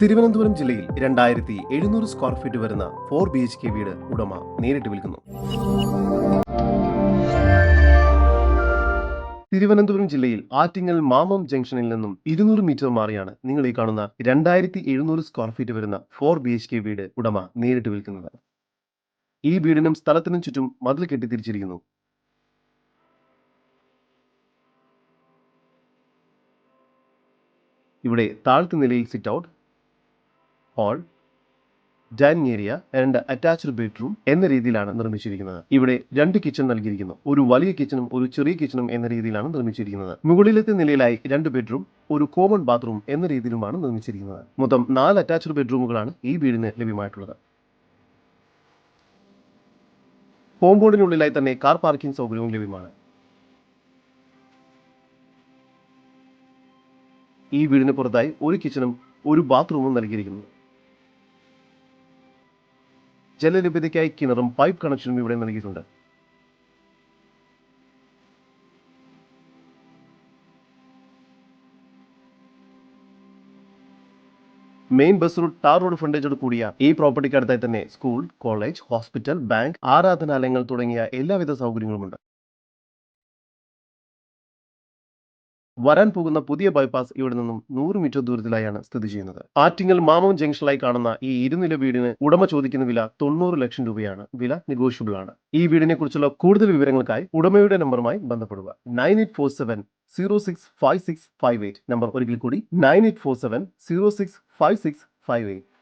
തിരുവനന്തപുരം ജില്ലയിൽ രണ്ടായിരത്തി എഴുന്നൂറ് സ്ക്വയർ ഫീറ്റ് വരുന്ന ഫോർ ബി എച്ച് കെ വീട് ഉടമ നേരിട്ട് വിൽക്കുന്നു. തിരുവനന്തപുരം ജില്ലയിൽ ആറ്റിങ്ങൽ മാമം ജംഗ്ഷനിൽ നിന്നും ഇരുന്നൂറ് മീറ്റർ മാറിയാണ് നിങ്ങൾ ഈ കാണുന്ന രണ്ടായിരത്തി എഴുന്നൂറ് സ്ക്വയർ ഫീറ്റ് വരുന്ന ഫോർ ബി എച്ച് കെ വീട് ഉടമ നേരിട്ട് വിൽക്കുന്നത്. ഈ വീടിനും സ്ഥലത്തിനും ചുറ്റും മതിൽ കെട്ടി തിരിച്ചിരിക്കുന്നു ഇവിടെ താഴ്ത്തു നിലയിൽ sit out hall dining area രണ്ട് അറ്റാച്ച്ഡ് ബെഡ്റൂം എന്ന രീതിയിലാണ് നിർമ്മിച്ചിരിക്കുന്നത്. ഇവിടെ രണ്ട് കിച്ചൺ നൽകിയിരിക്കുന്നു. ഒരു വലിയ കിച്ചണും ഒരു ചെറിയ കിച്ചണും എന്ന രീതിയിലാണ് നിർമ്മിച്ചിരിക്കുന്നത്. മുകളിലത്തെ നിലയിലായി രണ്ട് ബെഡ്റൂം ഒരു കോമൺ ബാത്റൂം എന്ന രീതിയിലുമാണ് നിർമ്മിച്ചിരിക്കുന്നത്. മൊത്തം നാല് അറ്റാച്ച്ഡ് ബെഡ്റൂമുകളാണ് ഈ വീടിന് ലഭ്യമായിട്ടുള്ളത്. കോമ്പൗണ്ടിനുള്ളിലായി തന്നെ കാർ പാർക്കിംഗ് സൗകര്യവും ലഭ്യമാണ്. ഈ വീടിന് പുറത്തായി ഒരു കിച്ചണും ഒരു ബാത്റൂമും നൽകിയിരിക്കുന്നു. ജലലഭ്യതയ്ക്കായി കിണറും പൈപ്പ് കണക്ഷനും ഇവിടെ നൽകിയിട്ടുണ്ട്. Main bus route tar road ഫ്രണ്ടേജോട് കൂടിയ ഈ പ്രോപ്പർട്ടിക്ക് അടുത്തായി തന്നെ സ്കൂൾ കോളേജ് ഹോസ്പിറ്റൽ ബാങ്ക് ആരാധനാലയങ്ങൾ തുടങ്ങിയ എല്ലാവിധ സൗകര്യങ്ങളുമുണ്ട്. വരാൻ പോകുന്ന പുതിയ ബൈപ്പാസ് ഇവിടെ നിന്നും നൂറ് മീറ്റർ ദൂരത്തിലായാണ് സ്ഥിതി ചെയ്യുന്നത്. ആറ്റിങ്ങൽ മാമം ജംഗ്ഷനിലായി കാണുന്ന ഈ ഇരുനില വീടിന് ഉടമ ചോദിക്കുന്ന വില തൊണ്ണൂറ് ലക്ഷം രൂപയാണ്. വില നെഗോഷ്യബിൾ ആണ്. ഈ വീടിനെ കുറിച്ചുള്ള കൂടുതൽ വിവരങ്ങൾക്കായി ഉടമയുടെ നമ്പറുമായി ബന്ധപ്പെടുക. Nine eight four seven zero six five six five eight number ഒരിക്കൽ കൂടി. Nine eight four seven zero six five six five eight